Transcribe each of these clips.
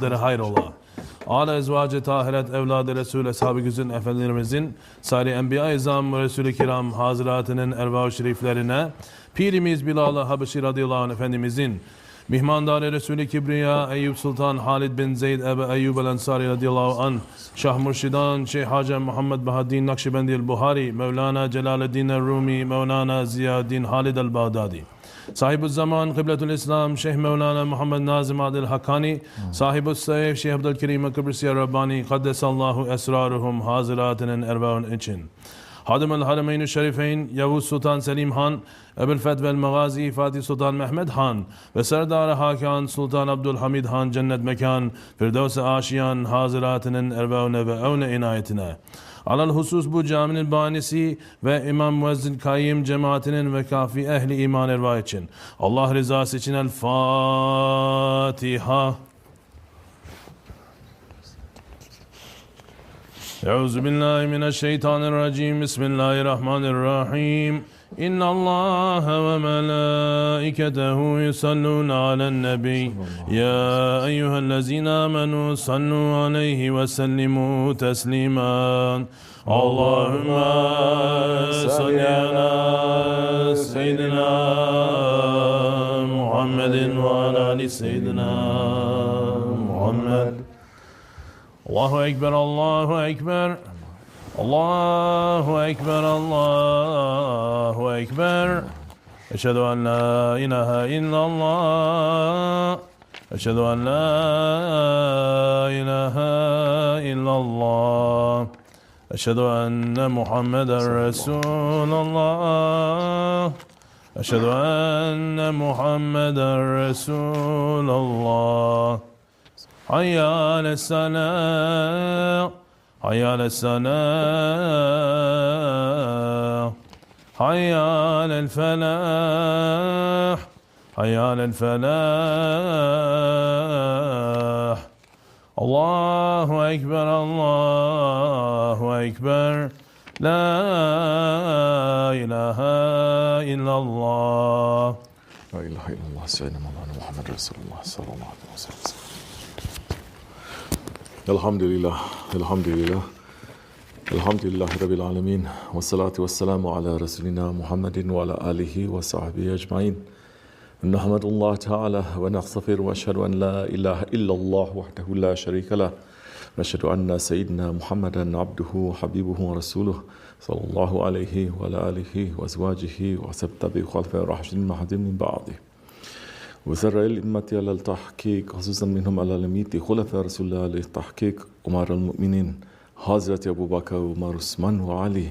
akıbetleri hayrola. Âle ezvacı tahiret evladı Resul Eshab-ı Güzin Efendilerimizin Sari Enbiya-i İzam ve Resul-i Kiram Hazretlerinin erva şeriflerine Pirimiz Bilal-ı Habeşi radıyallahu anh Efendimizin Mihmandar Resul-i Kibriya Eyüp Sultan Halid bin Zeyd Ebe Eyyub el Ensari radıyallahu anh Şah Murşidan Şeyh Hacı Muhammed Bahaddin Nakşibendi el Buhari Mevlana Celaleddin el Rumi Mevlana Ziyaddin Halid el Bağdadi Sahibi zaman Kıbletül İslam Şeyh Mevlana Muhammed Nazım Adil Hakkani Sahibi Seyf Şeyh Abdülkerim Kıbrısya Rabbani Kaddesallahu esraruhum Haziratının ervahın için. Hadım el Harameyn-i Şerifeyn Yavuz Sultan Selim Han Ebul Fetvel Magazi Fatih Sultan Mehmet Han ve Serdar Hakan Sultan Abdülhamid Han cennet mekan Firdevs-i Aşiyan Haziratının ervahına ve evne inayetine Alal husus bu caminin banisi ve İmam Muezzin Kayyim cemaatinin ve kafi ehli iman erva için. Allah rızası için El Fatiha. Euzu billahi mineşşeytanirracim. Bismillahirrahmanirrahim. إن الله وملائكته يصلون على النبي. يا أيها الذين آمنوا صلوا عليه وسلموا تسليما. اللهم صل على سيدنا محمد وعلى آل سيدنا محمد. الله أكبر الله أكبر Allahu Ekber, Allahu Ekber. Eşhedü en la ilahe illallah. Eşhedü en la ilahe illallah. Eşhedü enne Muhammeden Resulallah. Eşhedü enne Muhammeden Resulallah. Hayya alessalâh. حي على السلام حي على الفلاح حي على الفلاح. الله أكبر الله أكبر. لا إله إلا الله. لا إله إلا الله سيدنا مولانا محمد رسول الله صلى الله عليه وسلم. الحمد لله الحمد لله الحمد لله رب العالمين والصلاة والسلام على رسولنا محمد وعلى آله وصحبه أجمعين نحمد الله تعالى ونغفر وأشهد أن لا إله إلا الله وحده لا شريك له ونشهد أن سيدنا محمدا عبده وحبيبه ورسوله صلى الله عليه وعلى آله وأزواجه وسبت بخلفه رحمة المهدي من بعده الأمة على التحقيق خصوصا منهم على الميت خلفاء رسول الله عليه التحقيق أمر المؤمنين حضرة أبو بكر وعمر عثمان وعلي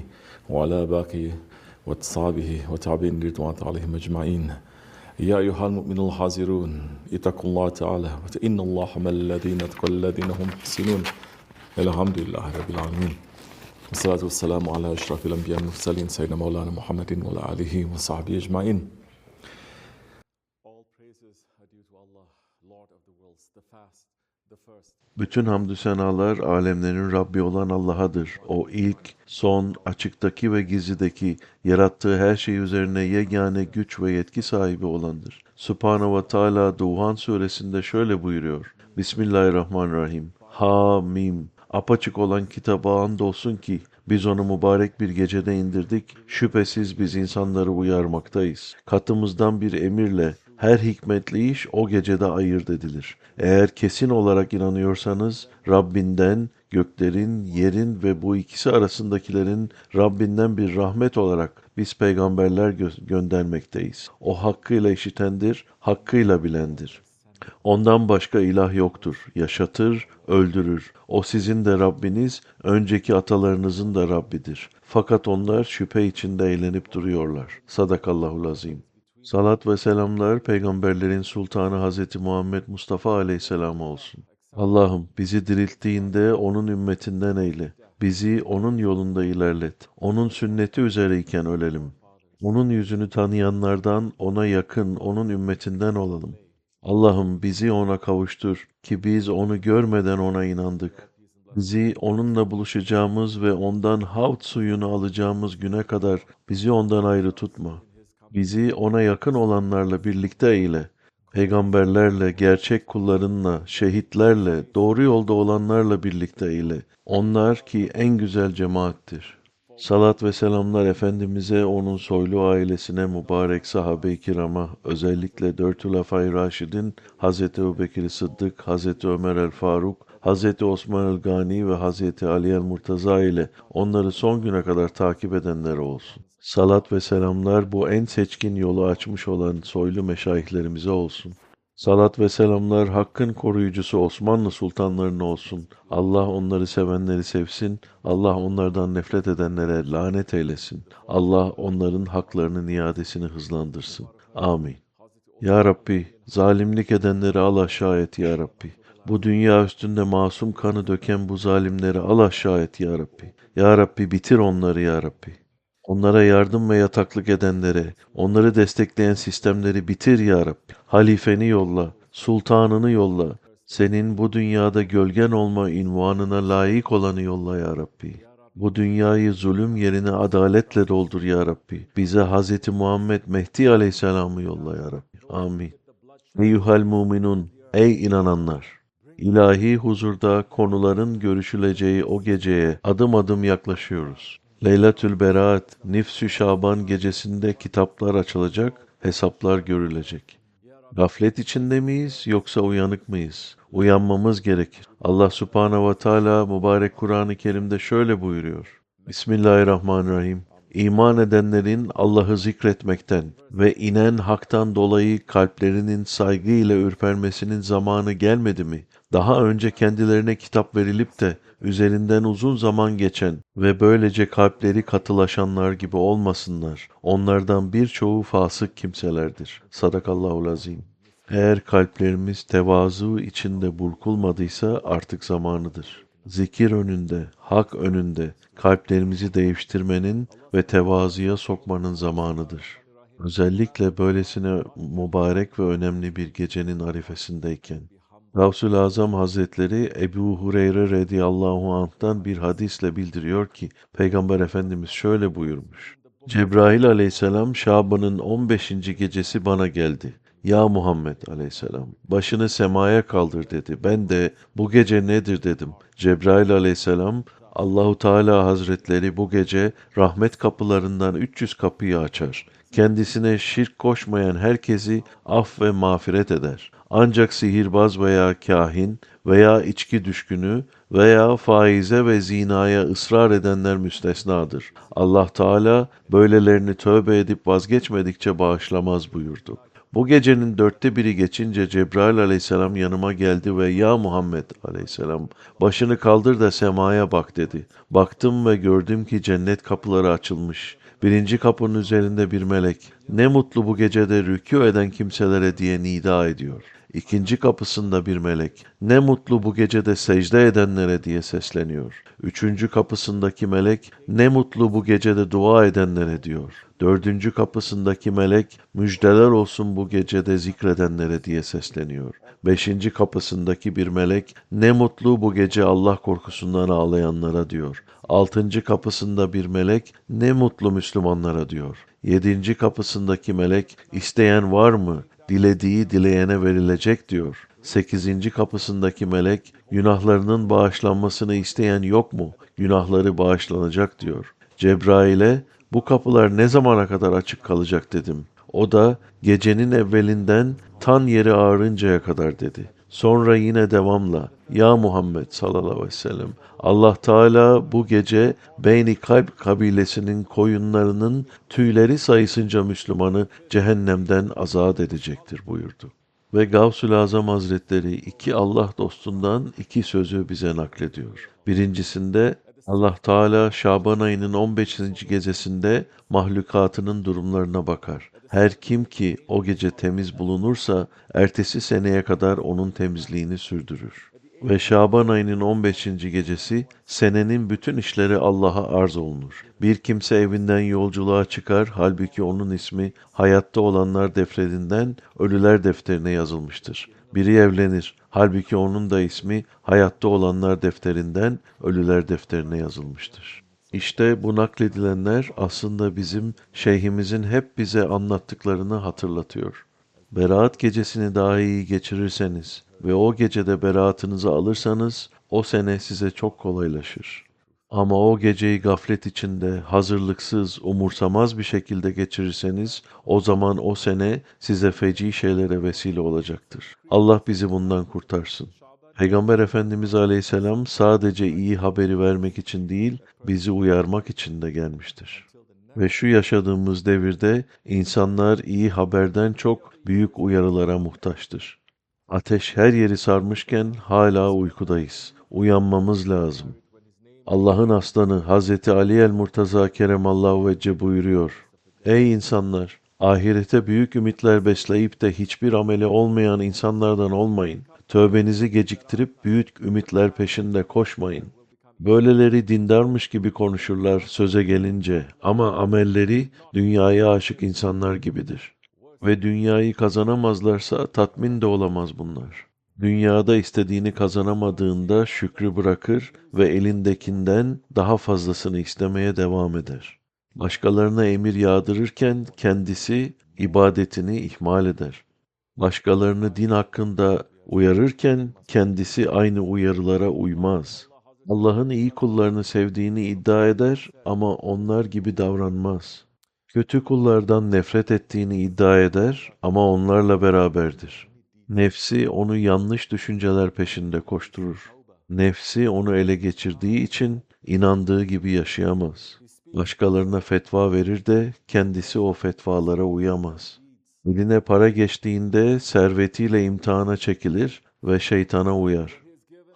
وعلى باقي وأصحابه وتابعين رضوان عليهم أجمعين. يا أيها المؤمنون الحاضرون اتقوا الله تعالى وإن الله مع الذين اتقوا الذين هم محسنون. الحمد لله رب العالمين. والصلاة والسلام على أشرف الأنبياء والمرسلين سيدنا مولانا محمد وعلى آله وصحبه أجمعين. Bütün hamdü senalar alemlerin Rabbi olan Allah'adır. O ilk, son, açıktaki ve gizlideki, yarattığı her şey üzerine yegane güç ve yetki sahibi olandır. Subhanahu ve Teala Duhan suresinde şöyle buyuruyor. Bismillahirrahmanirrahim. Ha mim. Apaçık olan kitaba andolsun ki biz onu mübarek bir gecede indirdik. Şüphesiz biz insanları uyarmaktayız. Katımızdan bir emirle her hikmetli iş o gecede ayırt edilir. Eğer kesin olarak inanıyorsanız Rabbinden, göklerin, yerin ve bu ikisi arasındakilerin Rabbinden bir rahmet olarak biz peygamberler gö- göndermekteyiz. O hakkıyla işitendir, hakkıyla bilendir. Ondan başka ilah yoktur. Yaşatır, öldürür. O sizin de Rabbiniz, önceki atalarınızın da Rabbidir. Fakat onlar şüphe içinde eğlenip duruyorlar. Sadakallahul azim. Salat ve selamlar peygamberlerin sultanı Hazreti Muhammed Mustafa aleyhisselam olsun. Allah'ım bizi dirilttiğinde onun ümmetinden eyle. Bizi onun yolunda ilerlet. Onun sünneti üzereyken ölelim. Onun yüzünü tanıyanlardan ona yakın, onun ümmetinden olalım. Allah'ım bizi ona kavuştur ki biz onu görmeden ona inandık. Bizi onunla buluşacağımız ve ondan havt suyunu alacağımız güne kadar bizi ondan ayrı tutma. Bizi ona yakın olanlarla birlikte eyle. Peygamberlerle, gerçek kullarınla, şehitlerle, doğru yolda olanlarla birlikte eyle. Onlar ki en güzel cemaattir. Salat ve selamlar Efendimiz'e, onun soylu ailesine, mübarek sahabe-i kirama, özellikle dört Hulefai Raşidin, Hazreti Ebubekir Sıddık, Hazreti Ömer el Hazreti Osman el Gani ve Hazreti Ali el Murtaza ile onları son güne kadar takip edenler olsun. Salat ve selamlar bu en seçkin yolu açmış olan soylu meşayihlerimize olsun. Salat ve selamlar Hakk'ın koruyucusu Osmanlı sultanlarına olsun. Allah onları sevenleri sevsin. Allah onlardan nefret edenlere lanet eylesin. Allah onların haklarının iadesini hızlandırsın. Amin. Ya Rabbi, zalimlik edenleri al aşağı et ya Rabbi. Bu dünya üstünde masum kanı döken bu zalimleri al aşağı et ya Rabbi. Ya Rabbi bitir onları ya Rabbi. Onlara yardım ve yataklık edenlere, onları destekleyen sistemleri bitir ya Rabbi. Halifeni yolla, sultanını yolla. Senin bu dünyada gölgen olma invanına layık olanı yolla ya Rabbi. Bu dünyayı zulüm yerine adaletle doldur ya Rabbi. Bize Hz. Muhammed Mehdi Aleyhisselam'ı yolla ya Rabbi. Amin. Eyyuhel muminun, ey inananlar! İlahi huzurda konuların görüşüleceği o geceye adım adım yaklaşıyoruz. Leylatül Beraat, Nifsü Şaban gecesinde kitaplar açılacak, hesaplar görülecek. Gaflet içinde miyiz yoksa uyanık mıyız? Uyanmamız gerekir. Allah Subhanahu ve Teala mübarek Kur'an-ı Kerim'de şöyle buyuruyor. Bismillahirrahmanirrahim. İman edenlerin Allah'ı zikretmekten ve inen haktan dolayı kalplerinin saygıyla ürpermesinin zamanı gelmedi mi? Daha önce kendilerine kitap verilip de üzerinden uzun zaman geçen ve böylece kalpleri katılaşanlar gibi olmasınlar. Onlardan birçoğu fasık kimselerdir. Sadakallahul azim. Eğer kalplerimiz tevazu içinde burkulmadıysa artık zamanıdır. Zikir önünde, hak önünde kalplerimizi değiştirmenin ve tevazuya sokmanın zamanıdır. Özellikle böylesine mübarek ve önemli bir gecenin arifesindeyken. Gavsul Azam Hazretleri Ebu Hureyre radıyallahu anh'tan bir hadisle bildiriyor ki Peygamber Efendimiz şöyle buyurmuş. Cebrail aleyhisselam Şaban'ın 15. gecesi bana geldi. Ya Muhammed aleyhisselam başını semaya kaldır dedi. Ben de bu gece nedir dedim. Cebrail aleyhisselam Allahu Teala Hazretleri bu gece rahmet kapılarından 300 kapıyı açar. Kendisine şirk koşmayan herkesi af ve mağfiret eder. Ancak sihirbaz veya kahin veya içki düşkünü veya faize ve zinaya ısrar edenler müstesnadır. Allah Teala böylelerini tövbe edip vazgeçmedikçe bağışlamaz buyurdu. Bu gecenin dörtte biri geçince Cebrail aleyhisselam yanıma geldi ve ya Muhammed aleyhisselam başını kaldır da semaya bak dedi. Baktım ve gördüm ki cennet kapıları açılmış. Birinci kapının üzerinde bir melek ne mutlu bu gecede rükû eden kimselere diye nida ediyor. İkinci kapısında bir melek ne mutlu bu gecede secde edenlere diye sesleniyor. Üçüncü kapısındaki melek ne mutlu bu gecede dua edenlere diyor. Dördüncü kapısındaki melek müjdeler olsun bu gecede zikredenlere diye sesleniyor. Beşinci kapısındaki bir melek ne mutlu bu gece Allah korkusundan ağlayanlara diyor. Altıncı kapısında bir melek ne mutlu Müslümanlara diyor. Yedinci kapısındaki melek isteyen var mı? Dilediği dileyene verilecek diyor. Sekizinci kapısındaki melek günahlarının bağışlanmasını isteyen yok mu? Günahları bağışlanacak diyor. Cebrail'e bu kapılar ne zamana kadar açık kalacak dedim. O da gecenin evvelinden tan yeri ağrıncaya kadar dedi. Sonra yine devamla Ya Muhammed sallallahu aleyhi ve sellem Allah Teala bu gece Beyni Kalp kabilesinin koyunlarının tüyleri sayısınca Müslümanı cehennemden azat edecektir buyurdu. Ve Gavsul Azam Hazretleri iki Allah dostundan iki sözü bize naklediyor. Birincisinde Allah Teala Şaban ayının 15. gecesinde mahlukatının durumlarına bakar. Her kim ki o gece temiz bulunursa ertesi seneye kadar onun temizliğini sürdürür. Ve Şaban ayının 15. gecesi senenin bütün işleri Allah'a arz olunur. Bir kimse evinden yolculuğa çıkar halbuki onun ismi hayatta olanlar defterinden ölüler defterine yazılmıştır. Biri evlenir halbuki onun da ismi hayatta olanlar defterinden ölüler defterine yazılmıştır. İşte bu nakledilenler aslında bizim şeyhimizin hep bize anlattıklarını hatırlatıyor. beraat gecesini daha iyi geçirirseniz ve o gecede beraatınızı alırsanız o sene size çok kolaylaşır. Ama o geceyi gaflet içinde, hazırlıksız, umursamaz bir şekilde geçirirseniz o zaman o sene size feci şeylere vesile olacaktır. Allah bizi bundan kurtarsın. Peygamber Efendimiz Aleyhisselam sadece iyi haberi vermek için değil, bizi uyarmak için de gelmiştir. Ve şu yaşadığımız devirde insanlar iyi haberden çok büyük uyarılara muhtaçtır. Ateş her yeri sarmışken hala uykudayız. Uyanmamız lazım. Allah'ın aslanı Hazreti Ali el Murtaza Keremallahu Vecce buyuruyor. Ey insanlar! Ahirete büyük ümitler besleyip de hiçbir ameli olmayan insanlardan olmayın. Tövbenizi geciktirip büyük ümitler peşinde koşmayın. Böyleleri dindarmış gibi konuşurlar söze gelince ama amelleri dünyaya aşık insanlar gibidir. Ve dünyayı kazanamazlarsa tatmin de olamaz bunlar. Dünyada istediğini kazanamadığında şükrü bırakır ve elindekinden daha fazlasını istemeye devam eder. Başkalarına emir yağdırırken kendisi ibadetini ihmal eder. Başkalarını din hakkında uyarırken kendisi aynı uyarılara uymaz. Allah'ın iyi kullarını sevdiğini iddia eder ama onlar gibi davranmaz. Kötü kullardan nefret ettiğini iddia eder ama onlarla beraberdir. Nefsi onu yanlış düşünceler peşinde koşturur. Nefsi onu ele geçirdiği için inandığı gibi yaşayamaz. Başkalarına fetva verir de kendisi o fetvalara uyamaz. Eline para geçtiğinde servetiyle imtihana çekilir ve şeytana uyar.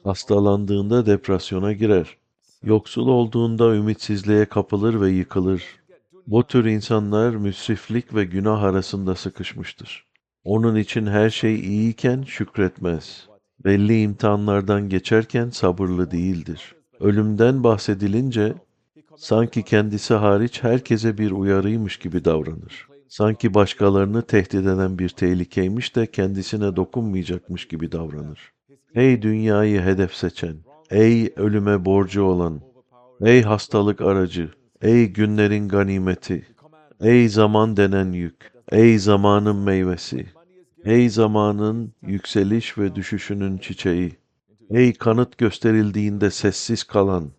Hastalandığında depresyona girer. Yoksul olduğunda ümitsizliğe kapılır ve yıkılır. Bu tür insanlar müsriflik ve günah arasında sıkışmıştır. Onun için her şey iyiyken şükretmez. Belli imtihanlardan geçerken sabırlı değildir. Ölümden bahsedilince sanki kendisi hariç herkese bir uyarıymış gibi davranır. Sanki başkalarını tehdit eden bir tehlikeymiş de kendisine dokunmayacakmış gibi davranır. Ey dünyayı hedef seçen, ey ölüme borcu olan, ey hastalık aracı, ey günlerin ganimeti, ey zaman denen yük, ey zamanın meyvesi, ey zamanın yükseliş ve düşüşünün çiçeği, ey kanıt gösterildiğinde sessiz kalan,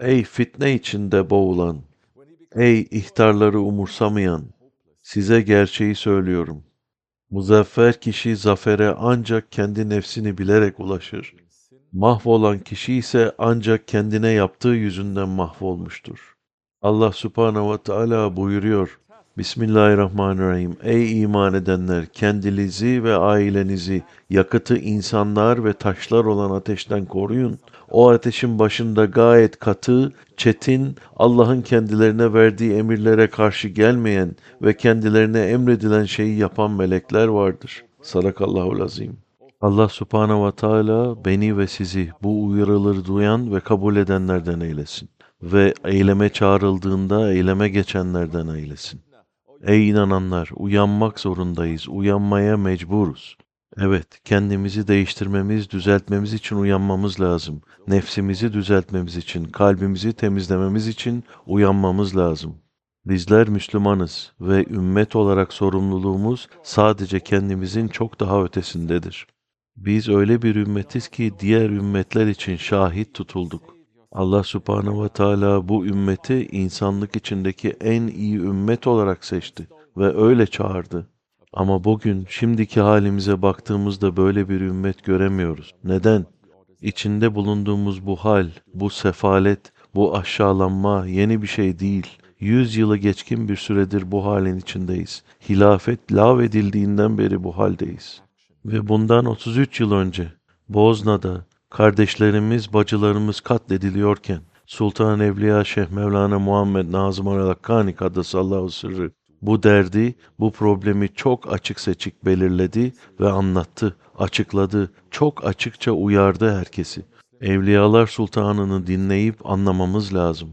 ey fitne içinde boğulan, ey ihtarları umursamayan, size gerçeği söylüyorum. Muzaffer kişi zafere ancak kendi nefsini bilerek ulaşır. Mahvolan kişi ise ancak kendine yaptığı yüzünden mahvolmuştur. Allah subhanehu ve teala buyuruyor. Bismillahirrahmanirrahim. Ey iman edenler! Kendinizi ve ailenizi yakıtı insanlar ve taşlar olan ateşten koruyun. O ateşin başında gayet katı, çetin, Allah'ın kendilerine verdiği emirlere karşı gelmeyen ve kendilerine emredilen şeyi yapan melekler vardır. Sadakallahul azim. Allah subhanehu ve teala beni ve sizi bu uyarıları duyan ve kabul edenlerden eylesin. Ve eyleme çağrıldığında eyleme geçenlerden eylesin. Ey inananlar, uyanmak zorundayız, uyanmaya mecburuz. Evet, kendimizi değiştirmemiz, düzeltmemiz için uyanmamız lazım. Nefsimizi düzeltmemiz için, kalbimizi temizlememiz için uyanmamız lazım. Bizler Müslümanız ve ümmet olarak sorumluluğumuz sadece kendimizin çok daha ötesindedir. Biz öyle bir ümmetiz ki diğer ümmetler için şahit tutulduk. Allah subhanehu ve teala bu ümmeti insanlık içindeki en iyi ümmet olarak seçti ve öyle çağırdı. Ama bugün şimdiki halimize baktığımızda böyle bir ümmet göremiyoruz. Neden? İçinde bulunduğumuz bu hal, bu sefalet, bu aşağılanma yeni bir şey değil. Yüz yılı geçkin bir süredir bu halin içindeyiz. Hilafet lağvedildiğinden beri bu haldeyiz. Ve bundan 33 yıl önce Bozna'da kardeşlerimiz, bacılarımız katlediliyorken Sultan Evliya Şeyh Mevlana Muhammed Nazım Arakkani Kaddesallahu Sırrı bu derdi, bu problemi çok açık seçik belirledi ve anlattı, açıkladı, çok açıkça uyardı herkesi. Evliyalar Sultanı'nı dinleyip anlamamız lazım.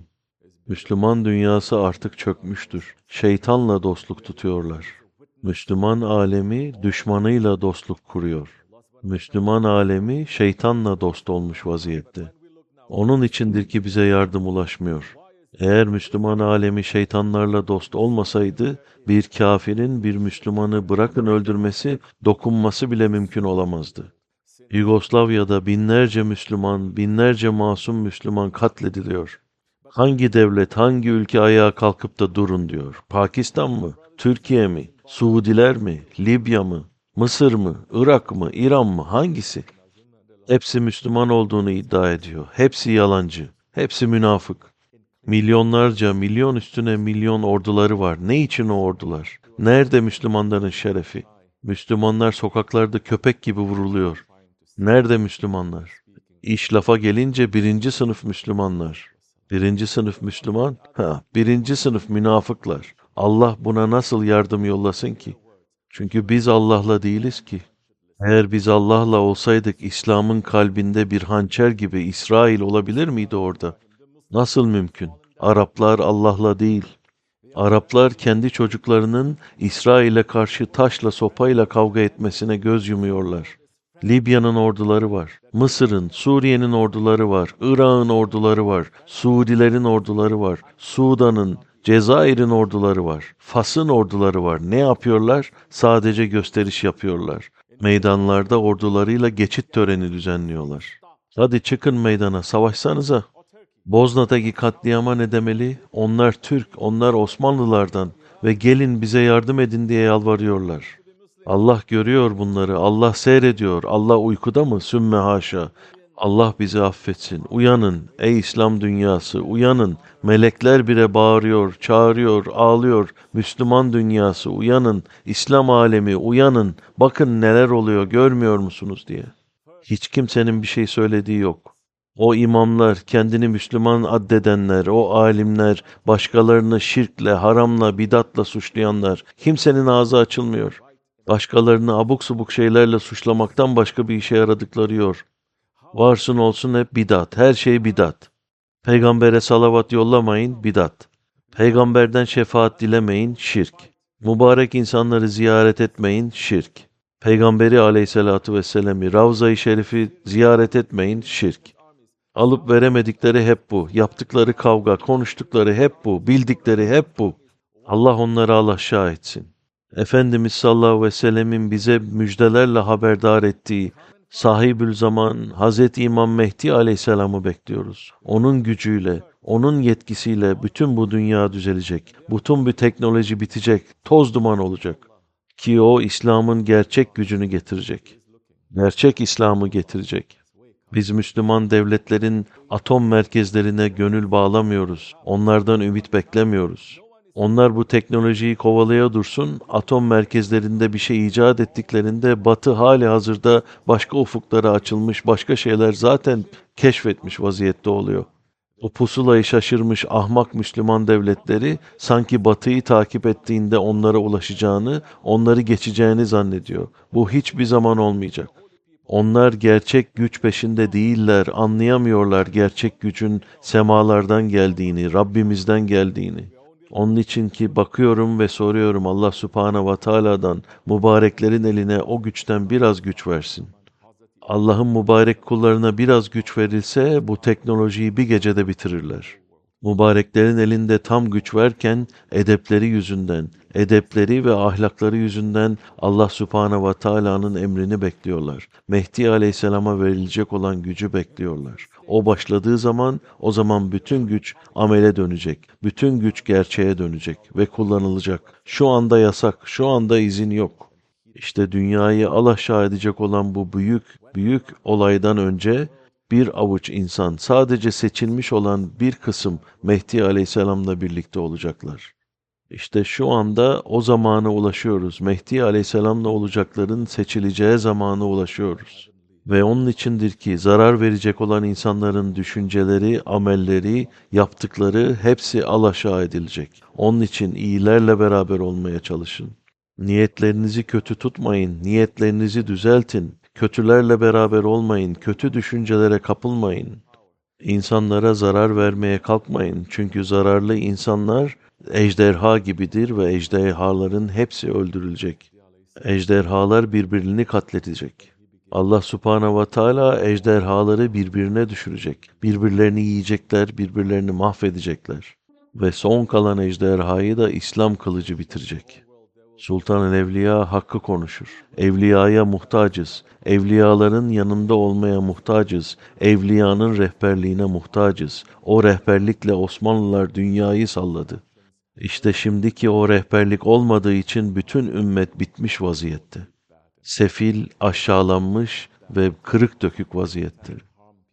Müslüman dünyası artık çökmüştür. Şeytanla dostluk tutuyorlar. Müslüman alemi düşmanıyla dostluk kuruyor. Müslüman alemi şeytanla dost olmuş vaziyette. Onun içindir ki bize yardım ulaşmıyor. Eğer Müslüman alemi şeytanlarla dost olmasaydı, bir kafirin bir Müslümanı bırakın öldürmesi, dokunması bile mümkün olamazdı. Yugoslavya'da binlerce Müslüman, binlerce masum Müslüman katlediliyor. Hangi devlet, hangi ülke ayağa kalkıp da durun diyor? Pakistan mı? Türkiye mi? Suudiler mi? Libya mı? Mısır mı? Irak mı? İran mı? Hangisi? Hepsi Müslüman olduğunu iddia ediyor. Hepsi yalancı. Hepsi münafık. Milyonlarca, milyon üstüne milyon orduları var. Ne için o ordular? Nerede Müslümanların şerefi? Müslümanlar sokaklarda köpek gibi vuruluyor. Nerede Müslümanlar? İş lafa gelince birinci sınıf Müslümanlar. Birinci sınıf Müslüman? Ha, birinci sınıf münafıklar. Allah buna nasıl yardım yollasın ki? Çünkü biz Allah'la değiliz ki. Eğer biz Allah'la olsaydık İslam'ın kalbinde bir hançer gibi İsrail olabilir miydi orada? Nasıl mümkün? Araplar Allah'la değil. Araplar kendi çocuklarının İsrail'e karşı taşla sopayla kavga etmesine göz yumuyorlar. Libya'nın orduları var. Mısır'ın, Suriye'nin orduları var. Irak'ın orduları var. Suudilerin orduları var. Sudan'ın, Cezayir'in orduları var. Fas'ın orduları var. Ne yapıyorlar? Sadece gösteriş yapıyorlar. Meydanlarda ordularıyla geçit töreni düzenliyorlar. Hadi çıkın meydana, savaşsanıza. Bozna'daki katliama ne demeli? Onlar Türk, onlar Osmanlılardan ve gelin bize yardım edin diye yalvarıyorlar. Allah görüyor bunları, Allah seyrediyor. Allah uykuda mı? Sümme haşa. Allah bizi affetsin. Uyanın ey İslam dünyası, uyanın. Melekler bile bağırıyor, çağırıyor, ağlıyor. Müslüman dünyası, uyanın. İslam alemi, uyanın. Bakın neler oluyor, görmüyor musunuz diye. Hiç kimsenin bir şey söylediği yok. O imamlar, kendini Müslüman addedenler, o alimler, başkalarını şirkle, haramla, bidatla suçlayanlar, kimsenin ağzı açılmıyor. Başkalarını abuk subuk şeylerle suçlamaktan başka bir işe yaradıkları yok. Varsın olsun hep bidat, her şey bidat. Peygambere salavat yollamayın, bidat. Peygamberden şefaat dilemeyin, şirk. Mübarek insanları ziyaret etmeyin, şirk. Peygamberi aleyhissalatu vesselam'ı, Ravza-i Şerif'i ziyaret etmeyin, şirk. Alıp veremedikleri hep bu. Yaptıkları kavga, konuştukları hep bu. Bildikleri hep bu. Allah onları Allah etsin. Efendimiz sallallahu aleyhi ve sellemin bize müjdelerle haberdar ettiği sahibül zaman Hazreti İmam Mehdi aleyhisselamı bekliyoruz. Onun gücüyle, onun yetkisiyle bütün bu dünya düzelecek. Bütün bir teknoloji bitecek. Toz duman olacak. Ki o İslam'ın gerçek gücünü getirecek. Gerçek İslam'ı getirecek. Biz Müslüman devletlerin atom merkezlerine gönül bağlamıyoruz. Onlardan ümit beklemiyoruz. Onlar bu teknolojiyi kovalaya dursun, atom merkezlerinde bir şey icat ettiklerinde Batı hali hazırda başka ufuklara açılmış, başka şeyler zaten keşfetmiş vaziyette oluyor. O pusulayı şaşırmış ahmak Müslüman devletleri sanki Batı'yı takip ettiğinde onlara ulaşacağını, onları geçeceğini zannediyor. Bu hiçbir zaman olmayacak. Onlar gerçek güç peşinde değiller, anlayamıyorlar gerçek gücün semalardan geldiğini, Rabbimizden geldiğini. Onun için ki bakıyorum ve soruyorum Allah Subhanahu ve Taala'dan mübareklerin eline o güçten biraz güç versin. Allah'ın mübarek kullarına biraz güç verilse bu teknolojiyi bir gecede bitirirler. Mübareklerin elinde tam güç verken edepleri yüzünden, edepleri ve ahlakları yüzünden Allah Subhanahu ve Taala'nın emrini bekliyorlar. Mehdi Aleyhisselam'a verilecek olan gücü bekliyorlar. O başladığı zaman o zaman bütün güç amele dönecek. Bütün güç gerçeğe dönecek ve kullanılacak. Şu anda yasak, şu anda izin yok. İşte dünyayı alaşağı edecek olan bu büyük büyük olaydan önce bir avuç insan sadece seçilmiş olan bir kısım Mehdi Aleyhisselam'la birlikte olacaklar. İşte şu anda o zamana ulaşıyoruz. Mehdi Aleyhisselam'la olacakların seçileceği zamana ulaşıyoruz. Ve onun içindir ki zarar verecek olan insanların düşünceleri, amelleri, yaptıkları hepsi alaşağı edilecek. Onun için iyilerle beraber olmaya çalışın. Niyetlerinizi kötü tutmayın, niyetlerinizi düzeltin. Kötülerle beraber olmayın, kötü düşüncelere kapılmayın. İnsanlara zarar vermeye kalkmayın. Çünkü zararlı insanlar ejderha gibidir ve ejderhaların hepsi öldürülecek. Ejderhalar birbirini katletecek. Allah subhanahu ve teala ejderhaları birbirine düşürecek. Birbirlerini yiyecekler, birbirlerini mahvedecekler. Ve son kalan ejderhayı da İslam kılıcı bitirecek. Sultan Evliya hakkı konuşur. Evliyaya muhtacız. Evliyaların yanında olmaya muhtacız. Evliyanın rehberliğine muhtacız. O rehberlikle Osmanlılar dünyayı salladı. İşte şimdiki o rehberlik olmadığı için bütün ümmet bitmiş vaziyette. Sefil, aşağılanmış ve kırık dökük vaziyette.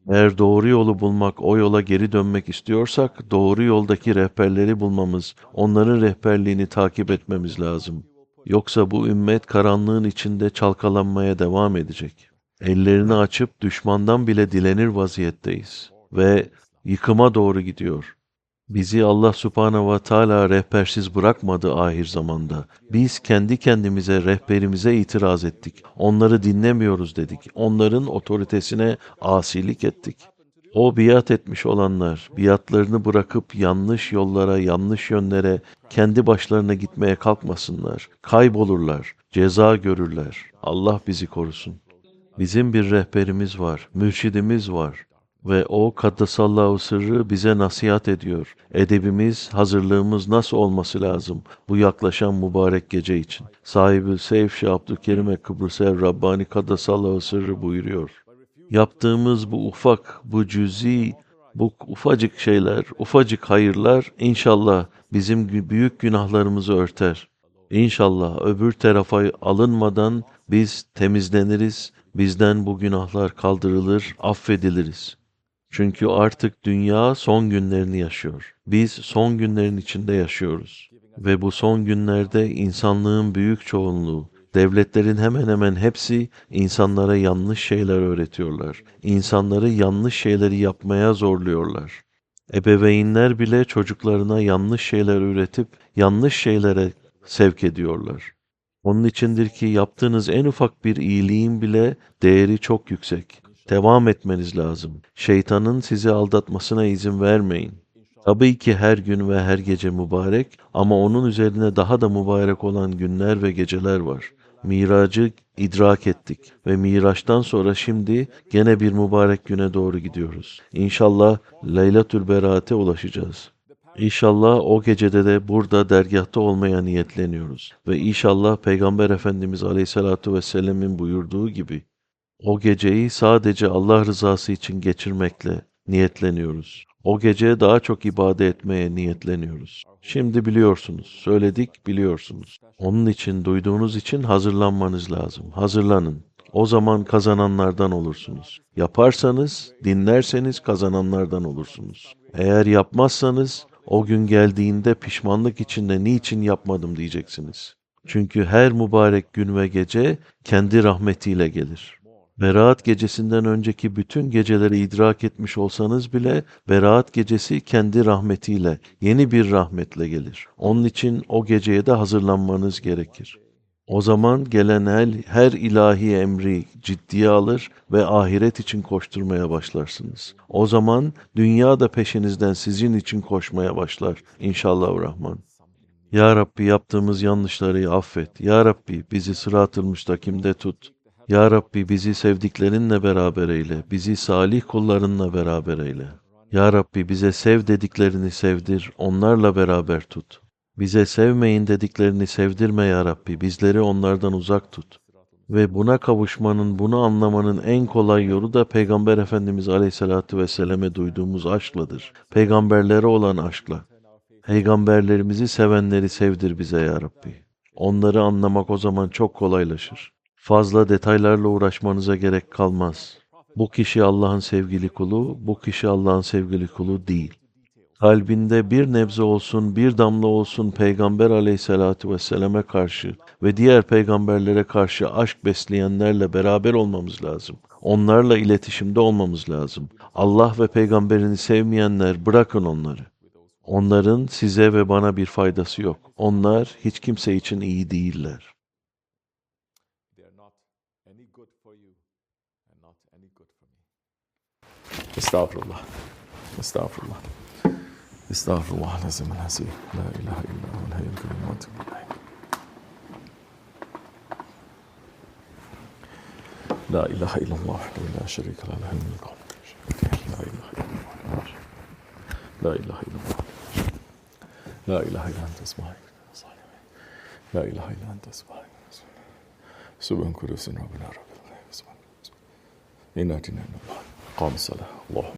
Eğer doğru yolu bulmak, o yola geri dönmek istiyorsak, doğru yoldaki rehberleri bulmamız, onların rehberliğini takip etmemiz lazım. Yoksa bu ümmet karanlığın içinde çalkalanmaya devam edecek. Ellerini açıp düşmandan bile dilenir vaziyetteyiz. Ve yıkıma doğru gidiyor. Bizi Allah subhanehu ve teala rehbersiz bırakmadı ahir zamanda. Biz kendi kendimize rehberimize itiraz ettik. Onları dinlemiyoruz dedik. Onların otoritesine asilik ettik. O biat etmiş olanlar, biatlarını bırakıp yanlış yollara, yanlış yönlere, kendi başlarına gitmeye kalkmasınlar. Kaybolurlar, ceza görürler. Allah bizi korusun. Bizim bir rehberimiz var, mürşidimiz var. Ve o kaddesallahu sırrı bize nasihat ediyor. Edebimiz, hazırlığımız nasıl olması lazım bu yaklaşan mübarek gece için. Sahibi Seyf Şah Abdülkerim Kıbrıs Ev Rabbani kaddesallahu sırrı buyuruyor. Yaptığımız bu ufak, bu cüzi, bu ufacık şeyler, ufacık hayırlar inşallah bizim büyük günahlarımızı örter. İnşallah öbür tarafa alınmadan biz temizleniriz, bizden bu günahlar kaldırılır, affediliriz. Çünkü artık dünya son günlerini yaşıyor. Biz son günlerin içinde yaşıyoruz. Ve bu son günlerde insanlığın büyük çoğunluğu, devletlerin hemen hemen hepsi insanlara yanlış şeyler öğretiyorlar. İnsanları yanlış şeyleri yapmaya zorluyorlar. Ebeveynler bile çocuklarına yanlış şeyler üretip yanlış şeylere sevk ediyorlar. Onun içindir ki yaptığınız en ufak bir iyiliğin bile değeri çok yüksek. Devam etmeniz lazım. Şeytanın sizi aldatmasına izin vermeyin. Tabii ki her gün ve her gece mübarek ama onun üzerine daha da mübarek olan günler ve geceler var. Miracı idrak ettik ve Miraç'tan sonra şimdi gene bir mübarek güne doğru gidiyoruz. İnşallah Leylatül Beraat'e ulaşacağız. İnşallah o gecede de burada dergahta olmaya niyetleniyoruz. Ve inşallah Peygamber Efendimiz Aleyhisselatü Vesselam'ın buyurduğu gibi o geceyi sadece Allah rızası için geçirmekle niyetleniyoruz. O gece daha çok ibadet etmeye niyetleniyoruz. Şimdi biliyorsunuz, söyledik biliyorsunuz. Onun için duyduğunuz için hazırlanmanız lazım. Hazırlanın. O zaman kazananlardan olursunuz. Yaparsanız, dinlerseniz kazananlardan olursunuz. Eğer yapmazsanız o gün geldiğinde pişmanlık içinde niçin yapmadım diyeceksiniz. Çünkü her mübarek gün ve gece kendi rahmetiyle gelir. Beraat gecesinden önceki bütün geceleri idrak etmiş olsanız bile Beraat gecesi kendi rahmetiyle, yeni bir rahmetle gelir. Onun için o geceye de hazırlanmanız gerekir. O zaman gelen her, her ilahi emri ciddiye alır ve ahiret için koşturmaya başlarsınız. O zaman dünya da peşinizden sizin için koşmaya başlar inşallah Rahman. Ya Rabbi yaptığımız yanlışları affet. Ya Rabbi bizi sırat-ı müstakimde tut. Ya Rabbi bizi sevdiklerinle beraber eyle. Bizi salih kullarınla beraber eyle. Ya Rabbi bize sev dediklerini sevdir. Onlarla beraber tut. Bize sevmeyin dediklerini sevdirme ya Rabbi. Bizleri onlardan uzak tut. Ve buna kavuşmanın, bunu anlamanın en kolay yolu da Peygamber Efendimiz Aleyhisselatü Vesselam'e duyduğumuz aşkladır. Peygamberlere olan aşkla. Peygamberlerimizi sevenleri sevdir bize ya Rabbi. Onları anlamak o zaman çok kolaylaşır. Fazla detaylarla uğraşmanıza gerek kalmaz. Bu kişi Allah'ın sevgili kulu, bu kişi Allah'ın sevgili kulu değil. Kalbinde bir nebze olsun, bir damla olsun Peygamber aleyhissalatü vesselame karşı ve diğer peygamberlere karşı aşk besleyenlerle beraber olmamız lazım. Onlarla iletişimde olmamız lazım. Allah ve peygamberini sevmeyenler bırakın onları. Onların size ve bana bir faydası yok. Onlar hiç kimse için iyi değiller. استغفر الله. استغفر الله. استغفر الله العظيم الهزيم لا إله إلا هو الهي الكريم وأتوب إليه. لا إله إلا الله وحده لا شريك له له الملك لا إله إلا الله لا إله إلا الله لا إله إلا أنت سبحانك لا إله إلا أنت سبحانك سبحانك سبحانك سبحانك سبحانك سبحانك سبحانك إنا اتينا من الله. Salah. Allah